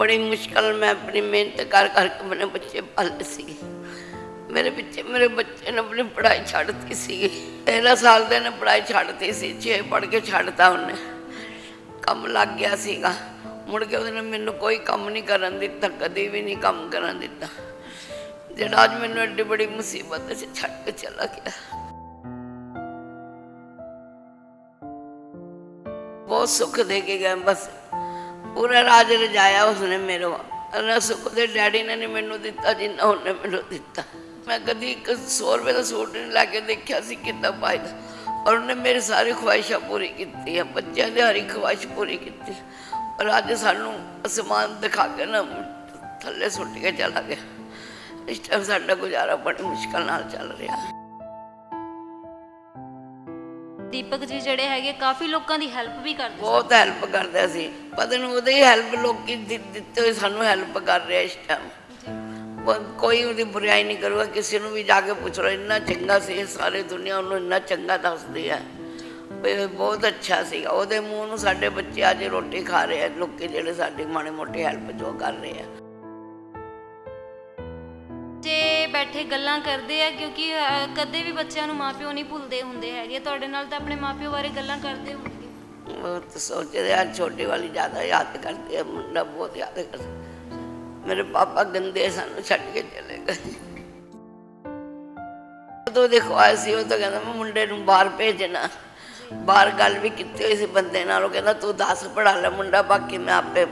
ਬੜੀ ਮੁਸ਼ਕਲ ਮੈਂ ਆਪਣੀ ਮਿਹਨਤ ਕਰ ਕਰਕੇ ਆਪਣੇ ਬੱਚੇ ਪਾਲੇ ਸੀ। ਮੇਰੇ ਪਿੱਛੇ ਮੇਰੇ ਬੱਚੇ ਨੇ ਆਪਣੀ ਪੜ੍ਹਾਈ ਛੱਡਤੀ ਸੀ। 13 ਸਾਲ ਦੇ ਨੇ ਪੜ੍ਹਾਈ ਛੱਡਤੀ ਸੀ 6 ਪੜ੍ਹ ਕੇ ਛੱਡਤਾ ਉਹਨੇ। ਕੰਮ ਲੱਗ ਗਿਆ ਸੀਗਾ। ਮੁੜ ਕੇ ਉਹਨੇ ਮੈਨੂੰ ਕੋਈ ਕੰਮ ਨਹੀਂ ਕਰਨ ਦਿੱਤਾ, ਕਦੇ ਵੀ ਨਹੀਂ ਕੰਮ ਕਰਨ ਦਿੱਤਾ। ਜਿਹੜਾ ਅੱਜ ਮੈਨੂੰ ਐਡੀ ਬੜੀ ਮੁਸੀਬਤ 'ਚ ਛੱਡ ਕੇ ਚਲਾ ਗਿਆ। ਬਹੁਤ ਸੁੱਖ ਦੇ ਕੇ ਗਏ ਬਸ। ਪੂਰਾ ਰਾਜ ਰਜਾਇਆ ਉਸਨੇ ਮੇਰੇ ਅਨਾ ਸੁੱਖ ਦੇ ਡੈਡੀ ਨੇ ਨਹੀਂ ਮੈਨੂੰ ਦਿੱਤਾ, ਜਿੰਨਾ ਉਹਨੇ ਮੈਨੂੰ ਦਿੱਤਾ। ਮੈਂ ਕਦੀ ਇੱਕ 100 ਰੁਪਏ ਦਾ ਸੂਟ ਨਹੀਂ ਲੈ ਕੇ ਦੇਖਿਆ ਸੀ, ਕਿੰਨਾ ਪਾਇਦਾ ਔਰ ਉਹਨੇ ਮੇਰੀ ਸਾਰੀ ਖੁਆਇਸ਼ਾਂ ਪੂਰੀ ਕੀਤੀ ਹੈ ਬੱਚਿਆਂ ਦੀ ਹਰੀ ਖੁਆਇਸ਼ ਪੂਰੀ ਕੀਤੀ। ਔਰ ਅੱਜ ਸਾਨੂੰ ਅਸਮਾਨ ਦਿਖਾ ਕੇ ਨਾ ਥੱਲੇ ਸੁੱਟ ਕੇ ਚਲਾ ਗਿਆ। ਇਸ ਟਾਈਮ ਸਾਡਾ ਗੁਜ਼ਾਰਾ ਬੜੀ ਮੁਸ਼ਕਲ ਨਾਲ ਚੱਲ ਰਿਹਾ। ਹੈ ਦੀਪਕ ਜੀ ਜਿਹੜੇ ਹੈਗੇ ਕਾਫੀ ਲੋਕਾਂ ਦੀ ਹੈਲਪ ਵੀ ਕਰਦੇ ਬਹੁਤ ਹੈਲਪ ਕਰਦਾ ਸੀ। ਪਤਾ ਨਹੀਂ ਉਹਦੇ ਹੀ ਹੈਲਪ ਲੋਕੀ ਦਿ- ਦਿੱਤੇ ਹੋਏ ਸਾਨੂੰ ਹੈਲਪ ਕਰ ਰਿਹਾ ਇਸ ਟਾਈਮ ਕੋਈ ਉਹਦੀ ਬੁਰਾਈ ਨਹੀਂ ਕਰੂਗਾ ਕਿਸੇ ਨੂੰ ਵੀ ਜਾ ਕੇ ਪੁੱਛ ਲਓ ਇੰਨਾ ਚੰਗਾ ਸੀ ਇਹ ਸਾਰੇ ਦੁਨੀਆ ਉਹਨੂੰ ਇੰਨਾ ਚੰਗਾ ਦੱਸਦੀ ਹੈ। ਵੀ ਬਹੁਤ ਅੱਛਾ ਸੀਗਾ। ਉਹਦੇ ਮੂੰਹ ਨੂੰ ਸਾਡੇ ਬੱਚੇ ਅੱਜ ਰੋਟੀ ਖਾ ਰਹੇ ਆ ਲੋਕੀ ਜਿਹੜੇ ਸਾਡੀ ਮਾੜੇ ਮੋਟੇ ਹੈਲਪ ਜੋ ਕਰ ਰਹੇ ਆ। ਜੇ ਗੱਲਾਂ ਕਰਦੇ ਆ ਕਿਉਂਕਿ ਅਹ, ਕਦੇ ਵੀ ਬੱਚਿਆਂ ਨੂੰ ਮਾਪਿਓ ਨਹੀਂ ਭੁੱਲਦੇ ਹੁੰਦੇ ਹੈਗੇ। ਤੁਹਾਡੇ ਨਾਲ ਤਾਂ ਆਪਣੇ ਮਾਪਿਓ ਬਾਰੇ ਗੱਲਾਂ ਕਰਦੇ ਹੋਣਗੇ। ਉਹ ਤਾਂ ਸੋਚਦੇ ਆ ਛੋਟੀ ਵਾਲੀ ਜ਼ਿਆਦਾ ਯਾਦ ਕਰਦੀ ਹੈ ਮੁੰਡਾ ਬਹੁਤ ਯਾਦ ਕਰਦਾ। ਮੇਰੇ ਪਾਪਾ ਗੰਦੇ ਸਾਨੂੰ ਛੱਡ ਕੇ ਚਲੇ ਗਏ। ਉਦੋਂ ਦੇਖੋ ਆਏ ਸੀ ਉਹ ਤਾਂ ਕਹਿੰਦਾ ਮੈਂ ਮੁੰਡੇ ਨੂੰ ਬਾਹਰ ਭੇਜਣਾ। ਬਾਹਰ ਗੱਲ ਵੀ ਕੀਤੀ ਹੋਈ ਸੀ ਬੰਦੇ ਨਾਲ ਉਹ ਕਹਿੰਦਾ ਤੂੰ 10 ਪੜਾ ਲੈ ਮੁੰਡਾ ਬਾਕੀ ਮੈਂ ਆਪੇ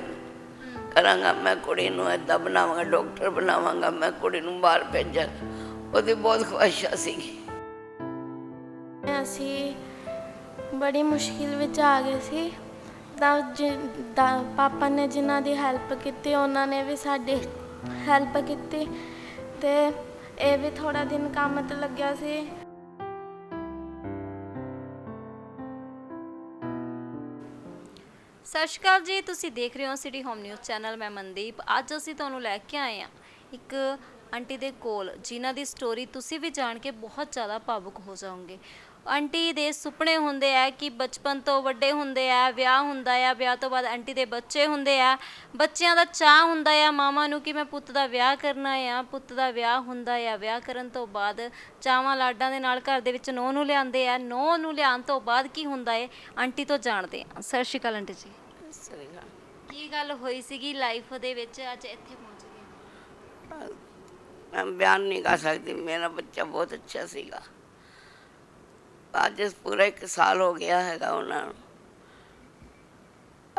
ਕਰਾਂਗਾ, ਮੈਂ ਕੁੜੀ ਨੂੰ ਏਦਾਂ ਬਣਾਵਾਂਗਾ, ਡਾਕਟਰ ਬਣਾਵਾਂਗਾ, ਮੈਂ ਕੁੜੀ ਨੂੰ ਬਾਹਰ ਭੇਜਾਂ। ਉਹਦੀ ਬਹੁਤ ਖੁਆਇਸ਼ਾਂ ਸੀਗੀ ਅਸੀਂ ਬੜੀ ਮੁਸ਼ਕਿਲ ਵਿੱਚ ਆ ਗਏ ਸੀ। ਤਾਂ ਜਿ- ਦਾ- ਪਾਪਾ ਨੇ ਜਿਨ੍ਹਾਂ ਦੀ ਹੈਲਪ ਕੀਤੀ, ਉਹਨਾਂ ਨੇ ਵੀ ਸਾਡੀ ਹੈਲਪ ਕੀਤੀ। ਤੇ ਇਹ ਵੀ ਥੋੜਾ ਦਿਨ ਕੰਮ ਤੇ ਲੱਗਿਆ ਸੀ। ਸਤਿ ਸ਼੍ਰੀ ਅਕਾਲ ਜੀ, ਤੁਸੀਂ ਦੇਖ ਰਹੇ ਹੋ ਸਿਟੀ ਹੋਮ ਨਿਊਜ਼ ਚੈਨਲ, ਮੈਂ ਮਨਦੀਪ। ਅੱਜ ਅਸੀਂ ਤੁਹਾਨੂੰ ਲੈ ਕੇ ਆਏ ਹਾਂ ਇੱਕ ਆਂਟੀ ਦੇ ਕੋਲ, ਜਿਨ੍ਹਾਂ ਦੀ ਸਟੋਰੀ ਤੁਸੀਂ ਵੀ ਜਾਣ ਕੇ ਬਹੁਤ ਜ਼ਿਆਦਾ ਭਾਵੁਕ ਹੋ ਜਾਓਗੇ। ਆਂਟੀ ਦੇ ਸੁਪਨੇ ਹੁੰਦੇ ਆ ਕਿ ਬਚਪਨ ਤੋਂ ਵੱਡੇ ਹੁੰਦੇ ਆ, ਵਿਆਹ ਹੁੰਦਾ ਆ, ਵਿਆਹ ਤੋਂ ਬਾਅਦ ਆਂਟੀ ਦੇ ਬੱਚੇ ਹੁੰਦੇ ਆ। ਬੱਚਿਆਂ ਦਾ ਚਾਹ ਹੁੰਦਾ ਆ ਮਾਮਾ ਨੂੰ ਕਿ ਮੈਂ ਪੁੱਤ ਦਾ ਵਿਆਹ ਕਰਨਾ ਆ, ਪੁੱਤ ਦਾ ਵਿਆਹ ਹੁੰਦਾ ਆ। ਵਿਆਹ ਕਰਨ ਤੋਂ ਬਾਅਦ ਚਾਵਾਂ ਲਾਡਾਂ ਦੇ ਨਾਲ ਘਰ ਦੇ ਵਿੱਚ ਨੌ ਨੂੰ ਲਿਆਂਦੇ ਆ। ਨੌ ਨੂੰ ਲਿਆਉਣ ਤੋਂ ਬਾਅਦ ਕੀ ਹੁੰਦਾ ਏ? ਆਂਟੀ ਤੋਂ ਜਾਣਦੇ ਆ ਸਤਿ ਸ਼੍ਰੀ ਅਕਾਲ ਆਂਟੀ ਜੀ। ਕੀ ਗੱਲ ਹੋਈ ਸੀਗੀ ਲਾਈਫ ਦੇ ਵਿੱਚ, ਅੱਜ ਇੱਥੇ ਪਹੁੰਚ ਗਏ। ਮੈਂ ਬਿਆਨ ਨਹੀਂ ਕਰ ਸਕਦੀ, ਮੇਰਾ ਬੱਚਾ ਬਹੁਤ ਅੱਛਾ ਸੀਗਾ। ਅੱਜ ਪੂਰਾ ਇੱਕ ਸਾਲ ਹੋ ਗਿਆ ਹੈਗਾ ਉਹਨਾਂ ਨੂੰ।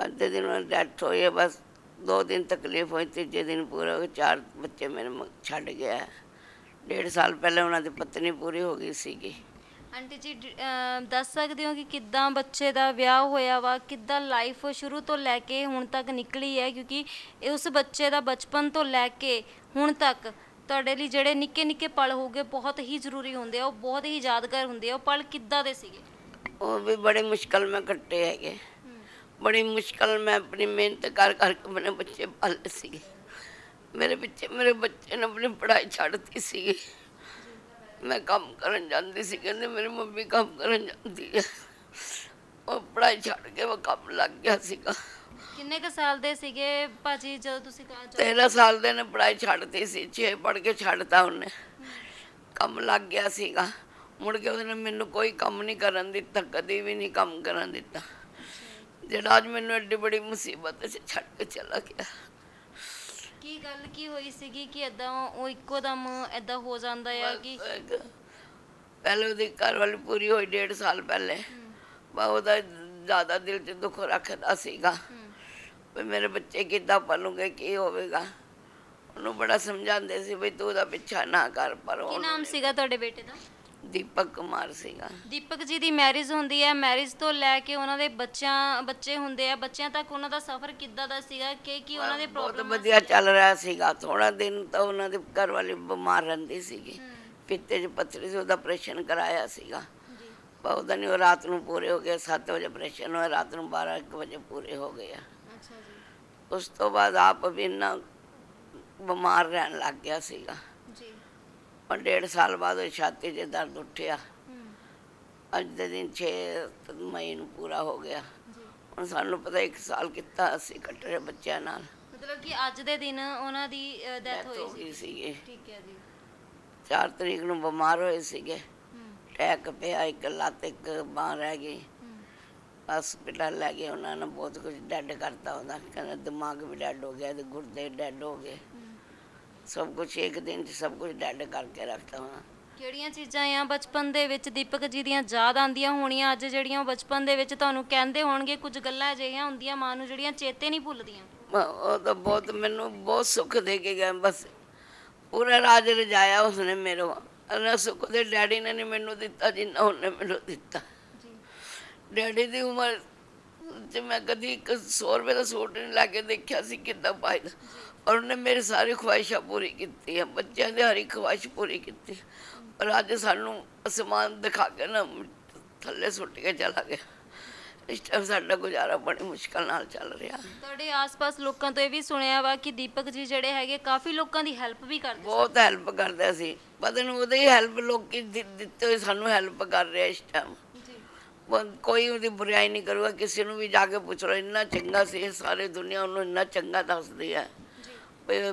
ਅੱਧੇ ਦਿਨ ਉਹਨਾਂ ਡੈਥ ਹੋਈ ਹੈ, ਬਸ ਦੋ ਦਿਨ ਤਕਲੀਫ ਹੋਈ, ਤੀਜੇ ਦਿਨ ਪੂਰਾ ਹੋ ਗਿਆ, ਚਾਰ ਬੱਚੇ ਮੇਰੇ ਮ- ਛੱਡ ਗਿਆ। ਹੈ। ਡੇਢ ਸਾਲ ਪਹਿਲਾਂ ਉਹਨਾਂ ਦੀ ਪਤਨੀ ਪੂਰੀ ਹੋ ਗਈ ਸੀਗੀ। ਆਂਟੀ ਜੀ ਡ- ਅਮ ਦੱਸ ਸਕਦੇ ਹੋ ਕਿ ਕਿੱਦਾਂ ਬੱਚੇ ਦਾ ਵਿਆਹ ਹੋਇਆ ਵਾ? ਕਿੱਦਾਂ ਲਾਈਫ ਸ਼ੁਰੂ ਤੋਂ ਲੈ ਕੇ ਹੁਣ ਤੱਕ ਨਿਕਲੀ ਹੈ? ਕਿਉਂਕਿ ਇਹ ਉਸ ਬੱਚੇ ਦਾ ਬਚਪਨ ਤੋਂ ਲੈ ਕੇ ਹੁਣ ਤੱਕ ਤੁਹਾਡੇ ਲਈ ਜਿਹੜੇ ਨਿੱਕੇ ਨਿੱਕੇ ਪਲ ਹੋਗੇ ਬਹੁਤ ਹੀ ਜ਼ਰੂਰੀ ਹੁੰਦੇ ਆ ਉਹ ਬਹੁਤ ਹੀ ਯਾਦਗਾਰ ਹੁੰਦੇ ਆ। ਉਹ ਪਲ ਕਿੱਦਾਂ ਦੇ ਸੀਗੇ? ਉਹ ਵੀ ਬੜੇ ਮੁਸ਼ਕਲ ਮੈਂ ਕੱਟੇ ਹੈਗੇ। ਬੜੀ ਮੁਸ਼ਕਲ ਮੈਂ ਆਪਣੀ ਮਿਹਨਤ ਕਰ ਕਰਕੇ ਆਪਣੇ ਬੱਚੇ ਪਾਲੇ ਸੀਗੇ। ਮੇਰੇ ਪਿੱਛੇ ਮੇਰੇ ਬੱਚੇ ਨੇ ਆਪਣੀ ਪੜ੍ਹਾਈ ਛੱਡਤੀ ਸੀਗੀ। ਮੈਂ ਕੰਮ ਕਰਨ ਜਾਂਦੀ ਸੀ ਕਹਿੰਦੇ ਮੇਰੀ ਮੰਮੀ ਕੰਮ ਕਰਨ ਜਾਂਦੀ ਹੈ। ਉਹ ਪੜ੍ਹਾਈ ਛੱਡ ਕੇ ਉਹ ਕੰਮ ਲੱਗ ਗਿਆ ਸੀਗਾ। ਕਿੰਨੇ ਕ ਸਾਲ ਦੇ ਸੀਗੇ ਭਾਜੀ ਜਦੋਂ ਤੁਸੀਂ ਜਦੋਂ- 13 ਸਾਲ ਦੇ ਨੇ ਪੜ੍ਹਾਈ ਛੱਡਤੀ ਸੀ 6 ਪੜ੍ਹ ਕੇ ਛੱਡਤਾ ਉਹਨੇ। ਕੰਮ ਲੱਗ ਗਿਆ ਸੀਗਾ। ਮੁੜ ਕੇ ਉਹਨੇ ਮੈਨੂੰ ਕੋਈ ਕੰਮ ਨਹੀਂ ਕਰਨ ਦਿੱਤਾ ਕਦੇ ਵੀ ਨਹੀਂ ਕੰਮ ਕਰਨ ਦਿੱਤਾ। ਜਿਹੜਾ ਅੱਜ ਮੈਨੂੰ ਐਡੀ ਬੜੀ ਮੁਸੀਬਤ 'ਚ ਛੱਡ ਕੇ ਚਲਾ ਗਿਆ। ਕੀ ਗੱਲ ਕੀ ਹੋਈ ਸੀਗੀ ਕਿ ਇਦਾਂ ਉਹ ਇੱਕੋ ਦਮ ਇਦਾਂ ਹੋ ਜਾਂਦਾ ਆ ਕਿ ਇੱਕ ਪਹਿਲੇ ਉਹਦੀ ਘਰ ਵਾਲੀ ਪੂਰੀ ਹੋਈ ਡੇਢ ਸਾਲ ਪਹਿਲੇ। ਬਾ ਉਹਦਾ ਜ਼ਿਆਦਾ ਦਿਲ 'ਚ ਦੁੱਖ ਰੱਖਦਾ ਸੀਗਾ। ਵੀ ਮੇਰੇ ਬੱਚੇ ਕਿੱਦਾਂ ਪਲੂਗੇ ਕੀ ਹੋਵੇਗਾ? ਉਹਨੂੰ ਬੜਾ ਸਮਝਾਉਂਦੇ ਸੀ ਵੀ ਤੂੰ ਉਹਦਾ ਪਿੱਛਾ ਨਾ ਕਰ ਪਰ ਕੀ ਉਹ ਨਾਮ ਸੀਗਾ ਤੁਹਾਡੇ ਬੇਟੇ ਦਾ? ਦੀਪਕ ਕੁਮਾਰ ਸੀਗਾ। ਦੀਪਕ ਜੀ ਦੀ ਮੈਰਿਜ ਹੁੰਦੀ ਹੈ। ਮੈਰਿਜ ਤੋਂ ਲੈ ਕੇ ਉਹਨਾਂ ਦੇ ਬੱਚਿਆਂ ਬੱਚੇ ਹੁੰਦੇ ਆ। ਬੱਚਿਆਂ ਤੱਕ ਉਹਨਾਂ ਦਾ ਸਫ਼ਰ ਕਿੱਦਾਂ ਦਾ ਸੀਗਾ? ਕਿ ਕੀ ਉਹਨਾਂ ਦੇ ਬਹੁਤ ਪ੍ਰੋਬਲਮ ਵਧੀਆ ਚੱਲ ਰਿਹਾ ਸੀਗਾ। ਥੋੜਾ ਦਿਨ ਤਾਂ ਉਹਨਾਂ ਦੇ ਘਰ ਵਾਲੀ ਬਿਮਾਰ ਰਹਿੰਦੀ ਸੀਗੀ। ਪਿੱਤੇ 'ਚ ਪੱਥਰੀ ਸੀ ਉਹਦਾ ਆਪਰੇਸ਼ਨ ਕਰਾਇਆ ਸੀਗਾ। ਬਹੁਤ ਦਿਨ ਉਹ ਰਾਤ ਨੂੰ ਪੂਰੇ ਹੋ ਗਏ। 7 ਵਜੇ ਆਪਰੇਸ਼ਨ ਹੋਇਆ। ਰਾਤ ਨੂੰ 12 1 ਵਜੇ ਪੂਰੇ ਹੋ ਗਏ ਆ। ਅੱਛਾ ਜੀ। ਉਸ ਤੋਂ ਬਾਅਦ ਆਪ ਵੀ ਇੰਨਾ ਬਿਮਾਰ ਰਹਿਣ ਲੱਗ ਗਿਆ ਸੀਗਾ। ਜੀ। ਪਰ ਡੇਢ ਸਾਲ ਬਾਅਦ ਉਹ ਛਾਤੀ 'ਚ ਦਰਦ ਉੱਠਿਆ। ਅੱਜ ਦੇ ਦਿਨ 6 ਮਈ ਨੂੰ ਪੂਰਾ ਹੋ ਗਿਆ। ਹੁਣ ਸਾਨੂੰ ਪਤਾ ਇੱਕ ਸਾਲ ਕਿੱਤਾ ਅਸੀਂ ਕੱਟ ਰਹੇ ਬੱਚਿਆਂ ਨਾਲ। ਮਤਲਬ ਕਿ ਅੱਜ ਦੇ ਦਿਨ ਉਹਨਾਂ ਦੀ ਡੈਥ ਹੋਈ ਸੀ। ਠੀਕ ਹੈ ਜੀ। 4 ਤਰੀਕ ਨੂੰ ਬਿਮਾਰ ਹੋਏ ਸੀਗੇ। ਟੈਕ ਪਿਆ ਇੱਕ ਲੱਤ ਇੱਕ ਬਾਂਹ ਰਹਿ ਗਈ। ਹਸਪੀਟਲ ਲੈ ਗਏ ਉਹਨਾਂ ਨੇ ਬਹੁਤ ਕੁਝ ਡੈਡ ਕਰਤਾ। ਉਹਦਾ ਕਹਿੰਦਾ ਦਿਮਾਗ ਵੀ ਡੈਡ ਹੋ ਗਿਆ ਤੇ ਗੁਰਦੇ ਡੈਡ ਹੋ ਗਏ। ਸਭ ਕੁਝ ਇੱਕ ਦਿਨ ਚ ਸਭ ਕੁਝ ਡੈਡ ਕਰਕੇ ਰੱਖਤਾ ਉਹਨਾਂ ਕਿਹੜੀਆਂ ਚੀਜ਼ਾਂ ਆ? ਬਚਪਨ ਦੇ ਵਿੱਚ ਦੀਪਕ ਜੀ ਦੀਆਂ ਯਾਦ ਆਉਂਦੀਆਂ ਹੋਣੀਆਂ ਅੱਜ ਜਿਹੜੀਆਂ ਉਹ ਬਚਪਨ ਦੇ ਵਿੱਚ ਤੁਹਾਨੂੰ ਕਹਿੰਦੇ ਹੋਣਗੇ ਕੁਝ ਗੱਲਾਂ ਅਜਿਹੀਆਂ ਹੁੰਦੀਆਂ ਮਾਂ ਨੂੰ ਜਿਹੜੀਆਂ ਚੇਤੇ ਨਹੀਂ ਭੁੱਲਦੀਆਂ। ਮ- ਉਹ ਤਾਂ ਬਹੁਤ ਮੈਨੂੰ ਬਹੁਤ ਸੁੱਖ ਦੇ ਕੇ ਗਏ ਬਸ ਪੂਰਾ ਰਾਜ ਰਜਾਇਆ ਉਸਨੇ ਮੇਰੇ ਅਨਾ ਸੁੱਖ ਦੇ ਡੈਡੀ ਨੇ ਨਹੀਂ ਮੈਨੂੰ ਦਿੱਤਾ ਜਿੰਨਾ ਉਹਨੇ ਮੈਨੂੰ ਦਿੱਤਾ। ਡੈਡੀ ਦੀ ਉਮਰ ਚ ਮੈਂ ਕਦੀ ਇੱਕ 100 ਰੁਪਏ ਦਾ ਸੂਟ ਨਹੀਂ ਲਾ ਕੇ ਦੇਖਿਆ ਸੀ ਕਿੱਦਾਂ ਪਾਈਦਾ ਔਰ ਉਹਨੇ ਮੇਰੀ ਸਾਰੀ ਖੁਆਇਸ਼ਾਂ ਪੂਰੀ ਕੀਤੀ ਹੈ ਬੱਚਿਆਂ ਦੀ ਹਰ ਇੱਕ ਖੁਆਇਸ਼ ਪੂਰੀ ਕੀਤੀ। ਔਰ ਅੱਜ ਸਾਨੂੰ ਅਸਮਾਨ ਦਿਖਾ ਕੇ ਨਾ ਥੱਲੇ ਸੁੱਟ ਕੇ ਚਲਾ ਗਿਆ। ਇਸ ਟਾਈਮ ਸਾਡਾ ਗੁਜ਼ਾਰਾ ਬੜੀ ਮੁਸ਼ਕਲ ਨਾਲ ਚੱਲ ਰਿਹਾ। ਤੁਹਾਡੇ ਆਸ-ਪਾਸ ਲੋਕਾਂ ਤੋਂ ਇਹ ਵੀ ਸੁਣਿਆ ਵਾ ਕਿ ਦੀਪਕ ਜੀ ਜਿਹੜੇ ਹੈਗੇ ਕਾਫੀ ਲੋਕਾਂ ਦੀ ਹੈਲਪ ਵੀ ਕਰਦੇ ਬਹੁਤ ਹੈਲਪ ਕਰਦਾ ਸੀ। ਪਤਾ ਨਹੀਂ ਉਹਦੇ ਹੀ ਹੈਲਪ ਲੋਕੀ ਦਿ- ਦਿੱਤੇ ਹੋਏ ਸਾਨੂੰ ਹੈਲਪ ਕਰ ਰਿਹਾ ਇਸ ਟਾਈਮ ਜੀ। ਕੋਈ ਉਹਦੀ ਬੁਰਾਈ ਨਹੀਂ ਕਰੂਗਾ ਕਿਸੇ ਨੂੰ ਵੀ ਜਾ ਕੇ ਪੁੱਛ ਲਓ ਇੰਨਾ ਚੰਗਾ ਸੀ ਇਹ ਸਾਰੇ ਦੁਨੀਆ ਉਹਨੂੰ ਇੰਨਾ ਚੰਗਾ ਦੱਸਦੀ ਹੈ।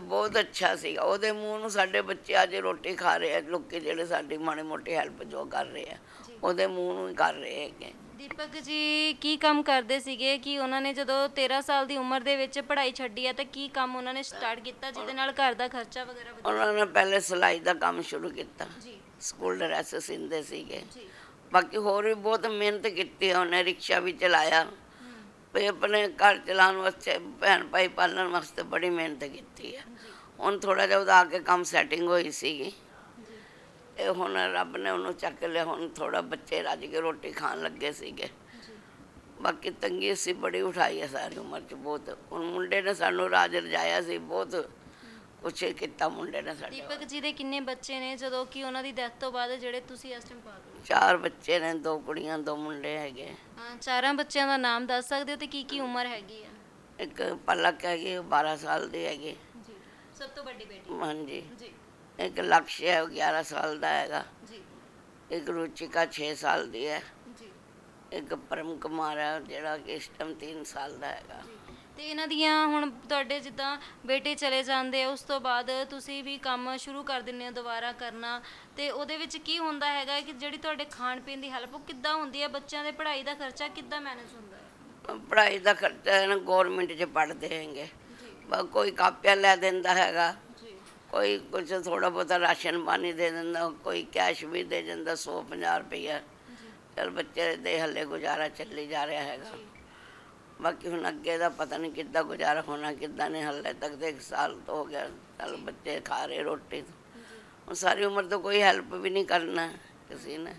ਬਹੁਤ ਅੱਛਾ ਸੀਗਾ। ਉਹਦੇ ਮੂੰਹ ਨੂੰ ਸਾਡੇ ਬੱਚੇ ਅੱਜ ਰੋਟੀ ਖਾ ਰਹੇ ਆ। ਲੋਕੀ ਜਿਹੜੇ ਸਾਡੀ ਮਾੜੇ ਮੋਟੇ ਹੈਲਪ ਜੋ ਕਰ ਰਹੇ ਆ। ਉਹਦੇ ਮੂੰਹ ਨੂੰ ਹੀ ਕਰ ਰਹੇ ਹੈਗੇ। ਦੀਪਕ ਜੀ ਕੀ ਕੰਮ ਕਰਦੇ ਸੀਗੇ? ਕਿ ਉਹਨਾਂ ਨੇ ਜਦੋਂ 13 ਸਾਲ ਦੀ ਉਮਰ ਦੇ ਵਿੱਚ ਪੜ੍ਹਾਈ ਛੱਡੀ ਹੈ ਤਾਂ ਕੀ ਕੰਮ ਉਹਨਾਂ ਨੇ ਸਟਾਰਟ ਕੀਤਾ ਜਿਹਦੇ ਨਾਲ ਘਰ ਦਾ ਖਰਚਾ ਵਗੈਰਾ ਵਧਿਆ? ਉਹਨਾਂ ਨੇ ਪਹਿਲੇ ਸਿਲਾਈ ਦਾ ਕੰਮ ਸ਼ੁਰੂ ਕੀਤਾ। ਜੀ। ਸਕੂਲ ਡਰੈਸ ਸਿੰਦੇ ਸੀਗੇ। ਜੀ। ਬਾਕੀ ਹੋਰ ਵੀ ਬਹੁਤ ਮਿਹਨਤ ਕੀਤੀ ਉਹਨੇ ਰਿਕਸ਼ਾ ਵੀ ਚਲਾਇਆ। ਵੀ ਆਪਣੇ ਘਰ ਚਲਾਉਣ ਵਾਸਤੇ, ਭੈਣ ਭਾਈ ਪਾਲਣ ਵਾਸਤੇ ਬੜੀ ਮਿਹਨਤ ਕੀਤੀ ਹੈ। ਹੁਣ ਥੋੜਾ ਜਿਹਾ ਉਹਦਾ ਆ ਕੇ ਕੰਮ ਸੈਟਿੰਗ ਹੋਈ ਸੀਗੀ। ਇਹ ਹੁਣ ਰੱਬ ਨੇ ਉਹਨੂੰ ਚੱਕ ਲਿਆ, ਹੁਣ ਥੋੜਾ ਬੱਚੇ ਰੱਜ ਕੇ ਰੋਟੀ ਖਾਣ ਲੱਗੇ ਸੀਗੇ। ਬਾਕੀ ਤੰਗੀ ਅਸੀਂ ਬੜੀ ਉਠਾਈ ਹੈ ਸਾਰੀ ਉਮਰ 'ਚ ਬਹੁਤ। ਹੁਣ ਮੁੰਡੇ ਨੇ ਸਾਨੂੰ ਰਾਜ ਰਜਾਇਆ ਸੀ, ਬਹੁਤ ਕੁਛ ਕੀਤਾ ਮੁੰਡੇ ਨੇ ਸਾਡੇ ਦੀਪਕ ਜੀ ਦੇ ਕਿੰਨੇ ਬੱਚੇ ਨੇ, ਜਦੋਂ ਕਿ ਉਹਨਾਂ ਦੀ ਡੈਥ ਤੋਂ ਬਾਅਦ ਜਿਹੜੇ ਤੁਸੀਂ ਇਸ ਟਾਈਮ ਪਾ ਚਾਰ ਬੱਚੇ ਨੇ ਦੋ ਕੁੜੀਆਂ ਦੋ ਮੁੰਡੇ ਹੈਗੇ। ਹਾਂ ਚਾਰਾਂ ਬੱਚਿਆਂ ਦਾ ਨਾਮ ਦੱਸ ਸਕਦੇ ਹੋ ਤੇ ਕੀ ਕੀ ਉਮਰ ਹੈਗੀ ਆ? ਇੱਕ ਪਲਕ ਹੈਗੀ ਉਹ 12 ਸਾਲ ਦੀ ਹੈਗੀ। ਜੀ ਸਭ ਤੋਂ ਵੱਡੀ ਬੇਟੀ। ਹਾਂਜੀ। ਜੀ। ਇੱਕ ਲਕਸ਼ ਹੈ ਉਹ 11 ਸਾਲ ਦਾ ਹੈਗਾ। ਜੀ। ਇੱਕ ਰੁਚਿਕਾ 6 ਸਾਲ ਦੀ ਹੈ। ਜੀ। ਇੱਕ ਪਰਮ ਕੁਮਾਰ ਹੈ ਜਿਹੜਾ ਕਿ ਇਸ ਟਾਈਮ 3 ਸਾਲ ਦਾ ਹੈਗਾ। ਤੇ ਇਹਨਾਂ ਦੀਆਂ ਹੁਣ ਤੁਹਾਡੇ ਜਿੱਦਾਂ ਬੇਟੇ ਚਲੇ ਜਾਂਦੇ ਆ ਉਸ ਤੋਂ ਬਾਅਦ ਤੁਸੀਂ ਵੀ ਕੰਮ ਸ਼ੁਰੂ ਕਰ ਦਿੰਦੇ ਹੋ ਦੁਬਾਰਾ ਕਰਨਾ। ਤੇ ਉਹਦੇ ਵਿੱਚ ਕੀ ਹੁੰਦਾ ਹੈਗਾ ਕਿ ਜਿਹੜੀ ਤੁਹਾਡੇ ਖਾਣ ਪੀਣ ਦੀ ਹੈਲਪ ਉਹ ਕਿੱਦਾਂ ਹੁੰਦੀ ਹੈ ਬੱਚਿਆਂ ਦੇ ਪੜ੍ਹਾਈ ਦਾ ਖਰਚਾ ਕਿੱਦਾਂ ਮੈਨੇਜ ਹੁੰਦਾ ਹੈ? ਪੜ੍ਹਾਈ ਦਾ ਖਰਚਾ ਹੈ ਨਾ ਗਵਰਨਮੈਂਟ 'ਚ ਪੜ੍ਹਦੇ ਹੈਗੇ। ਬਸ ਕੋਈ ਕਾਪੀਆਂ ਲੈ ਦਿੰਦਾ ਹੈਗਾ। ਕੋਈ ਕੁਝ ਥੋੜਾ ਬਹੁਤਾ ਰਾਸ਼ਨ ਪਾਣੀ ਦੇ ਦਿੰਦਾ ਕੋਈ ਕੈਸ਼ ਵੀ ਦੇ ਜਾਂਦਾ 150 ਰੁਪਈਆ। ਚਲ ਬੱਚੇ ਦੇ ਹੱਲੇ ਗੁਜ਼ਾਰਾ ਚੱਲੀ ਜਾ ਰਿਹਾ ਹੈਗਾ। ਬਾਕੀ ਹੁਣ ਅੱਗੇ ਦਾ ਪਤਾ ਨਹੀਂ ਕਿੱਦਾਂ ਗੁਜ਼ਾਰਾ ਹੋਣਾ ਕਿੱਦਾਂ ਨਹੀਂ ਹੱਲੇ ਤੱਕ ਤੇ ਸਾਲ ਤੋਂ ਹੋ ਗਿਆ ਚਲ ਬੱਚੇ ਖਾ ਰਹੇ ਰੋਟੀ ਹੁਣ ਸਾਰੀ ਉਮਰ ਤੋਂ ਕੋਈ ਹੈਲਪ ਵੀ ਨਹੀਂ ਕਰਨਾ ਕਿਸੇ ਨੇ।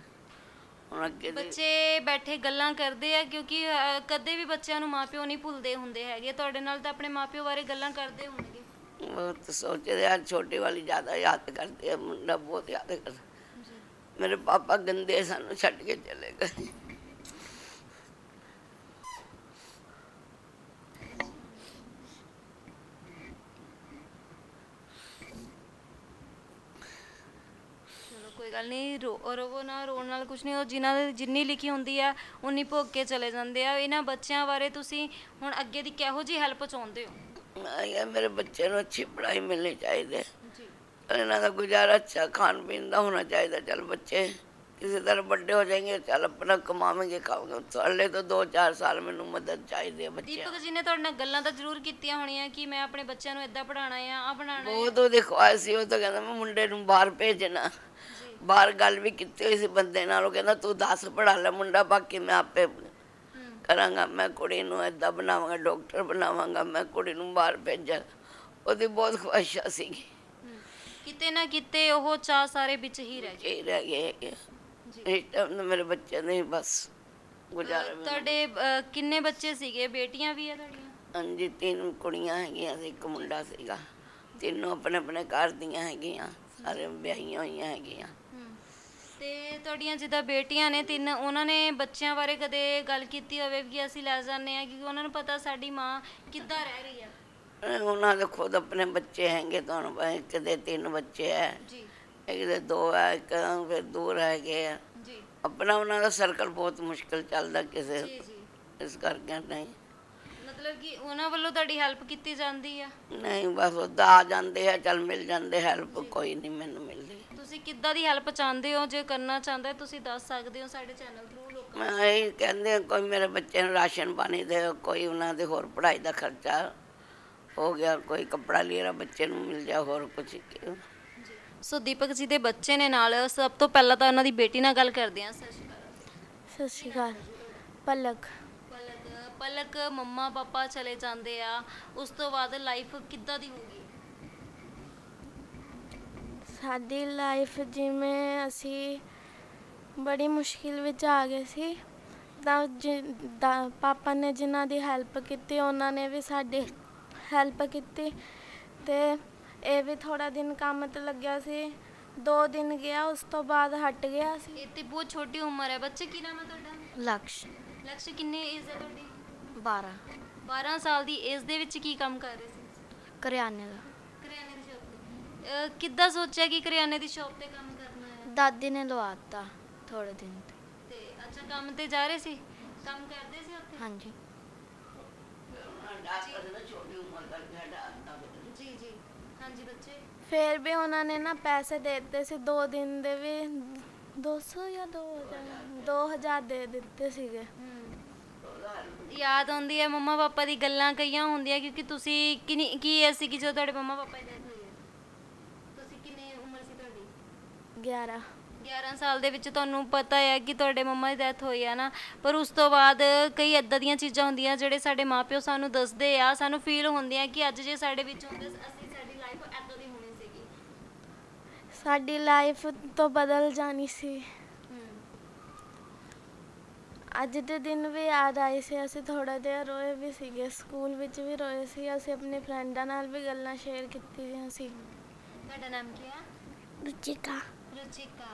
ਹੁਣ ਅੱਗੇ ਦੀ ਬੱਚੇ ਬੈਠੇ ਗੱਲਾਂ ਕਰਦੇ ਆ ਕਿਉਂਕਿ ਕਦੇ ਵੀ ਬੱਚਿਆਂ ਨੂੰ ਮਾਪਿਓ ਨਹੀਂ ਭੁੱਲਦੇ ਹੁੰਦੇ ਹੈਗੇ। ਤੁਹਾਡੇ ਨਾਲ ਤਾਂ ਆਪਣੇ ਮਾਪਿਓ ਬਾਰੇ ਗੱਲਾਂ ਕਰਦੇ ਹੋਣਗੇ। ਬਹੁਤ ਸੋਚਦੇ ਆ ਛੋਟੀ ਵਾਲੀ ਜ਼ਿਆਦਾ ਯਾਦ ਕਰਦੀ ਹੈ ਮੁੰਡਾ ਬਹੁਤ ਯਾਦ ਕਰਦਾ। ਮੇਰੇ ਪਾਪਾ ਗੰਦੇ ਸਾਨੂੰ ਛੱਡ ਕੇ ਚਲੇ ਗਏ ਚਲੋ ਕੋਈ ਗੱਲ ਨਹੀਂ ਰੋ ਰੋਵੋ ਨਾ ਰੋਣ ਨਾਲ ਕੁਝ ਨਹੀਂ ਉਹ ਜਿਨ੍ਹਾਂ ਦੇ ਜਿੰਨੀ ਲਿਖੀ ਹੁੰਦੀ ਆ ਉਨੀ ਭੋਗ ਕੇ ਚਲੇ ਜਾਂਦੇ ਆ। ਇਹਨਾਂ ਬੱਚਿਆਂ ਬਾਰੇ ਤੁਸੀਂ ਹੁਣ ਅੱਗੇ ਦੀ ਕਿਹੋ ਜੀ ਹੈਲਪ ਚਾਹੁੰਦੇ ਹੋ? ਮੈਂ ਕਿਹਾ ਮੇਰੇ ਬੱਚੇ ਨੂੰ ਅੱਛੀ ਪੜ੍ਹਾਈ ਮਿਲਣੀ ਚਾਹੀਦੀ। ਹੈ ਜੀ ਇਹਨਾਂ ਦਾ ਗੁਜ਼ਾਰਾ ਅੱਛਾ ਖਾਣ ਪੀਣ ਦਾ ਹੋਣਾ ਚਾਹੀਦਾ। ਚਲ ਬੱਚੇ ਕਿਸੇ ਤਰ੍ਹਾਂ ਵੱਡੇ ਹੋ ਜਾਣਗੇ ਚਲ ਆਪਣਾ ਕਮਾਵਾਂਗੇ ਖਾਵਾਂਗੇ। ਸਾਲੇ ਤੋਂ 2-4 ਸਾਲ ਮੈਨੂੰ ਮਦਦ ਚਾਹੀਦੀ ਹੈ ਬੱਚਿਆਂ ਦੀਪਕ ਜੀ ਨੇ ਤੁਹਾਡੇ ਨਾਲ ਗੱਲਾਂ ਤਾਂ ਜ਼ਰੂਰ ਕੀਤੀਆਂ ਹੋਣੀਆਂ ਕਿ ਮੈਂ ਆਪਣੇ ਬੱਚਿਆਂ ਨੂੰ ਇਦਾਂ ਪੜਾਉਣਾ ਆ ਆ ਬਣਾਉਣਾ ਹੈ ਬਹੁਤ ਉਹਦੀ ਖੁਆਇਸ਼ ਸੀ ਉਹ ਤਾਂ ਕਹਿੰਦਾ ਮੈਂ ਮੁੰਡੇ ਨੂੰ ਬਾਹਰ ਭੇਜਣਾ। ਬਾਹਰ ਗੱਲ ਵੀ ਕੀਤੀ ਹੋਈ ਸੀ ਬੰਦੇ ਨਾਲ ਉਹ ਕਹਿੰਦਾ ਤੂੰ 10 ਪੜਾ ਲੈ ਮੁੰਡਾ ਬਾਕੀ ਮੈਂ ਆਪੇ ਕਰਾਂਗਾ ਮੈਂ ਕੁੜੀ ਨੂੰ ਏਦਾਂ ਬਣਾਵਾਂਗਾ ਡਾਕਟਰ ਬਣਾਵਾਂਗਾ ਮੈਂ ਕੁੜੀ ਨੂੰ ਬਾਹਰ ਭੇਜਾਂ। ਉਹਦੀ ਬਹੁਤ ਖੁਆਇਸ਼ਾਂ ਸੀਗੀ। ਕਿਤੇ ਨਾ ਕਿਤੇ ਉਹ ਚਾਹ ਸਾਰੇ ਵਿੱਚ ਹੀ ਰਹਿ ਗਏ। ਰਹਿ ਗਏ। ਜੀ। ਮੇਰੇ ਬੱਚੇ ਨਹੀਂ ਬਸ ਗੁਜ਼ਾਰਾ ਤੁਹਾਡੇ ਕਿੰਨੇ ਬੱਚੇ ਸੀਗੇ? ਬੇਟੀਆਂ ਵੀ ਆ ਤੁਹਾਡੀਆਂ? ਹਾਂਜੀ ਤਿੰਨ ਕੁੜੀਆਂ ਹੈਗੀਆਂ ਸੀ ਇੱਕ ਮੁੰਡਾ ਸੀਗਾ। ਤਿੰਨੋਂ ਆਪਣੇ ਆਪਣੇ ਘਰ ਦੀਆਂ ਹੈਗੀਆਂ ਸਾਰੇ ਵਿਆਹੀਆਂ ਹੋਈਆਂ ਹੈਗੀਆਂ। ਤੁਹਾਡੀਆਂ ਜਿੱਦਾਂ ਬੇਟੀਆਂ ਨੇ ਤਿੰਨ ਉਹਨਾਂ ਨੇ ਬੱਚਿਆਂ ਬਾਰੇ ਕਦੇ ਗੱਲ ਕੀਤੀ ਹੋਵੇ ਕਿ ਅਸੀਂ ਲੈ ਜਾਂਦੇ ਆ ਕਿਉਂਕਿ ਉਹਨਾਂ ਨੂੰ ਪਤਾ ਸਾਡੀ ਮਾਂ ਕਿੱਦਾਂ ਰਹਿ ਰਹੀ ਆ। ਅਹ ਉਹਨਾਂ ਦੇ ਖੁਦ ਆਪਣੇ ਬੱਚੇ ਹੈਗੇ ਤੁਹਾਨੂੰ ਪਤਾ ਇੱਕ ਦੇ ਤਿੰਨ ਬੱਚੇ ਹੈ ਜੀ। ਇੱਕ ਦੇ ਦੋ ਹੈ ਇੱਕ ਫਿਰ ਦੂਰ ਹੈਗੇ ਆ। ਜੀ। ਆਪਣਾ ਉਹਨਾਂ ਦਾ ਸਰਕਲ ਬਹੁਤ ਮੁਸ਼ਕਲ ਚੱਲਦਾ ਕਿਸੇ ਜੀ ਜੀ। ਇਸ ਕਰਕੇ ਨਹੀਂ। ਮਤਲਬ ਕਿ ਉਹਨਾਂ ਵੱਲੋਂ ਤੁਹਾਡੀ ਹੈਲਪ ਕੀਤੀ ਜਾਂਦੀ ਆ? ਨਹੀਂ ਬਸ ਉਹਦਾ ਆ ਜਾਂਦੇ ਆ ਚੱਲ ਮਿਲ ਜਾਂਦੇ ਹੈਲਪ ਕੋਈ ਨਹੀਂ ਮੈਨੂੰ ਕਿੱਦਾਂ ਦੀ ਹੈਲਪ ਚਾਹੁੰਦੇ ਹੋ? ਜੇ ਕਰਨਾ ਚਾਹੁੰਦੇ ਹੋ ਤੁਸੀਂ ਦੱਸ ਸਕਦੇ ਹੋ ਸਾਡੇ ਚੈਨਲ ਥਰੂ ਲੋਕਾਂ ਮੈਂ ਇਹ ਕਹਿੰਦੇ ਆ, ਕੋਈ ਮੇਰੇ ਬੱਚੇ ਨੂੰ ਰਾਸ਼ਨ ਪਾਣੀ ਦੇ ਕੋਈ ਉਹਨਾਂ ਦੇ ਹੋਰ ਪੜ੍ਹਾਈ ਦਾ ਖਰਚਾ ਹੋ ਗਿਆ ਕੋਈ ਕੱਪੜਾ ਲੀੜਾ ਬੱਚੇ ਨੂੰ ਮਿਲ ਜਾ ਹੋਰ ਕੁਝ ਸੋ ਦੀਪਕ ਜੀ ਦੇ ਬੱਚੇ ਨੇ ਨਾਲ ਸਭ ਤੋਂ ਪਹਿਲਾਂ ਤਾਂ ਉਹਨਾਂ ਦੀ ਬੇਟੀ ਨਾਲ ਗੱਲ ਕਰਦੇ ਹਾਂ। ਸਤਿ ਸ਼੍ਰੀ ਅਕਾਲ। ਸਤਿ ਸ਼੍ਰੀ ਅਕਾਲ। ਪਲਕ। ਪਲਕ ਪਲਕ ਮੰਮਾ ਪਾਪਾ ਚਲੇ ਜਾਂਦੇ ਆ। ਉਸ ਤੋਂ ਬਾਅਦ ਲਾਈਫ ਕਿੱਦਾਂ ਦੀ ਹੋਊਗੀ? ਸਾਡੀ ਲਾਈਫ ਜਿਵੇਂ ਅਸੀਂ ਬੜੀ ਮੁਸ਼ਕਿਲ ਵਿੱਚ ਆ ਗਏ ਸੀ। ਤਾਂ ਜਿ- ਦਾ- ਪਾਪਾ ਨੇ ਜਿਨ੍ਹਾਂ ਦੀ ਹੈਲਪ ਕੀਤੀ ਉਹਨਾਂ ਨੇ ਵੀ ਸਾਡੀ ਹੈਲਪ ਕੀਤੀ। ਤੇ ਇਹ ਵੀ ਥੋੜਾ ਦਿਨ ਕੰਮ ਤੇ ਲੱਗਿਆ ਸੀ। ਦੋ ਦਿਨ ਗਿਆ ਉਸ ਤੋਂ ਬਾਅਦ ਹਟ ਗਿਆ ਸੀ। ਇਹ ਤੇ ਬਹੁਤ ਛੋਟੀ ਉਮਰ ਹੈ। ਬੱਚੇ ਕੀ ਨਾਮ ਹੈ ਤੁਹਾਡਾ? ਲਕਸ਼। ਲਕਸ਼ ਕਿੰਨੇ ਏਜ ਹੈ ਤੁਹਾਡੀ? 12 12 ਸਾਲ ਦੀ ਏਜ ਦੇ ਵਿੱਚ ਕੀ ਕੰਮ ਕਰ ਰਹੇ ਸੀ? ਕਰਿਆਨੇ ਦਾ। ਅਹ ਕਿੱਦਾਂ ਸੋਚਿਆ ਕਿ ਕਰਿਆਨੇ ਦੀ ਸ਼ਾਪ ਤੇ ਕੰਮ ਕਰਨਾ ਹੈ? ਦਾਦੀ ਨੇ ਲਵਾਤਾ ਥੋੜੇ ਦਿਨ ਤੇ। ਅੱਛਾ ਕੰਮ ਤੇ ਜਾ ਰਹੇ ਸੀ? ਕੰਮ ਕਰਦੇ ਸੀ ਉੱਥੇ? ਹਾਂਜੀ। ਛੋਟੀ ਉਮਰ ਕਰਕੇ ਹਟਾ ਜੀ ਜੀ। ਹਾਂਜੀ ਬੱਚੇ? ਫਿਰ ਵੀ ਉਹਨਾਂ ਨੇ ਨਾ ਪੈਸੇ ਦੇ ਦਿੱਤੇ ਸੀ ਦੋ ਦਿਨ ਦੇ ਵੀ 200 ਜਾਂ 2000 2000 ਦੇ ਦਿੱਤੇ ਸੀਗੇ। ਯਾਦ ਆਉਂਦੀ ਹੈ ਮੰਮਾ ਪਾਪਾ ਦੀ ਗੱਲਾਂ ਕਈਆਂ ਹੁੰਦੀਆਂ ਕਿਉਂਕਿ ਤੁਸੀਂ ਕਿੰਨੀ ਕੀ ਐਸੀ ਕਿ ਜਦੋਂ ਤੁਹਾਡੇ ਮੰਮਾ ਪਾਪਾ ਦੀ ਡੈਥ ਹੋਈ ਹੈ ਤੁਸੀਂ ਕਿੰਨੀ ਉਮਰ ਸੀ ਤੁਹਾਡੀ 11 11 ਸਾਲ ਦੇ ਵਿੱਚ ਤੁਹਾਨੂੰ ਪਤਾ ਹੈ ਕਿ ਤੁਹਾਡੇ ਮੰਮਾ ਦੀ ਡੈਥ ਹੋਈ ਹੈ ਨਾ ਪਰ ਉਸ ਤੋਂ ਬਾਅਦ ਕਈ ਇਦਾਂ ਦੀਆਂ ਚੀਜ਼ਾਂ ਹੁੰਦੀਆਂ ਜਿਹੜੇ ਸਾਡੇ ਮਾਪਿਓ ਸਾਨੂੰ ਦੱਸਦੇ ਆ ਸਾਨੂੰ ਫੀਲ ਹੁੰਦੀਆਂ ਕਿ ਅੱਜ ਜੇ ਸਾਡੇ ਵਿੱਚ ਹੁੰਦੇ ਅਸੀਂ ਸਾਡੀ ਲਾਈਫ ਇਦਾਂ ਦੀ ਹੋਣੀ ਸੀਗੀ। ਸਾਡੀ ਲਾਈਫ ਤੋਂ ਬਦਲ ਜਾਣੀ ਸੀ। ਅੱਜ ਦੇ ਦਿਨ ਵੀ ਯਾਦ ਆਈ ਸੀ ਅਸੀਂ ਥੋੜਾ ਜਿਹਾ ਰੋਏ ਵੀ ਸੀਗੇ ਸਕੂਲ ਵਿੱਚ ਵੀ ਰੋਏ ਸੀ ਅਸੀਂ ਆਪਣੇ ਫਰੈਂਡਾਂ ਨਾਲ ਵੀ ਗੱਲਾਂ ਸ਼ੇਅਰ ਕੀਤੀਆਂ ਸੀ। ਤੁਹਾਡਾ ਨਾਮ ਕੀ ਹੈ ਰੁਚਿਕਾ। ਰੁਚਿਕਾ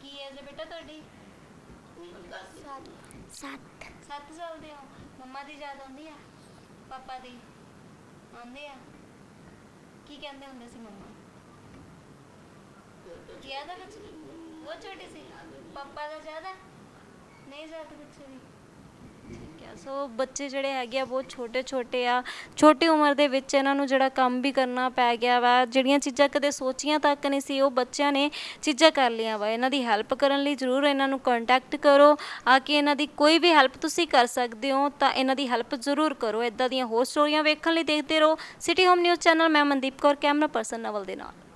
ਕੀ ਹੈ ਜੇ ਬੇਟਾ ਤੁਹਾਡੀ? ਸੱਤ। 7 ਸਾਲ ਦੇ ਹੋ। ਮੰਮਾ ਦੀ ਯਾਦ ਆਉਂਦੀ ਆ? ਪਾਪਾ ਦੀ? ਆਉਂਦੀ ਆ? ਕੀ ਕਹਿੰਦੇ ਹੁੰਦੇ ਸੀ ਮੰਮਾ? ਯਾਦ ਆ ਕੁਛ? ਬਹੁਤ ਛੋਟੀ ਸੀ। ਪਾਪਾ ਦਾ ਜ਼ਿਆਦਾ ਨਹੀਂ ਯਾਦ ਕੁਛ ਵੀ? ਠੀਕ ਹੈ। ਸੋ ਬੱਚੇ ਜਿਹੜੇ ਹੈਗੇ ਆ, ਬਹੁਤ ਛੋਟੇ ਛੋਟੇ ਆ। ਛੋਟੀ ਉਮਰ ਦੇ ਵਿੱਚ ਇਹਨਾਂ ਨੂੰ ਜਿਹੜਾ ਕੰਮ ਵੀ ਕਰਨਾ ਪੈ ਗਿਆ ਵਾ, ਜਿਹੜੀਆਂ ਚੀਜ਼ਾਂ ਕਦੇ ਸੋਚੀਆਂ ਤੱਕ ਨਹੀਂ ਸੀ, ਉਹ ਬੱਚਿਆਂ ਨੇ ਚੀਜ਼ਾਂ ਕਰ ਲਈਆਂ ਵਾ। ਇਹਨਾਂ ਦੀ ਹੈਲਪ ਕਰਨ ਲਈ ਜ਼ਰੂਰ ਇਹਨਾਂ ਨੂੰ ਕੰਟੈਕਟ ਕਰੋ। ਆ ਕਿ ਇਹਨਾਂ ਦੀ ਕੋਈ ਵੀ ਹੈਲਪ ਤੁਸੀਂ ਕਰ ਸਕਦੇ ਹੋ, ਤਾਂ ਇਹਨਾਂ ਦੀ ਹੈਲਪ ਜ਼ਰੂਰ ਕਰੋ। ਇਦਾਂ ਦੀਆਂ ਹੋਰ ਸਟੋਰੀਆਂ ਵੇਖਣ ਲਈ ਦੇਖਦੇ ਰਹੋ। ਸਿਟੀ ਹੋਮ ਨਿਊਜ਼ ਚੈਨਲ ਮੈਂ ਮਨਦੀਪ ਕੌਰ, ਕੈਮਰਾ ਪਰਸਨ ਨਵਲ ਦੇ ਨਾਲ।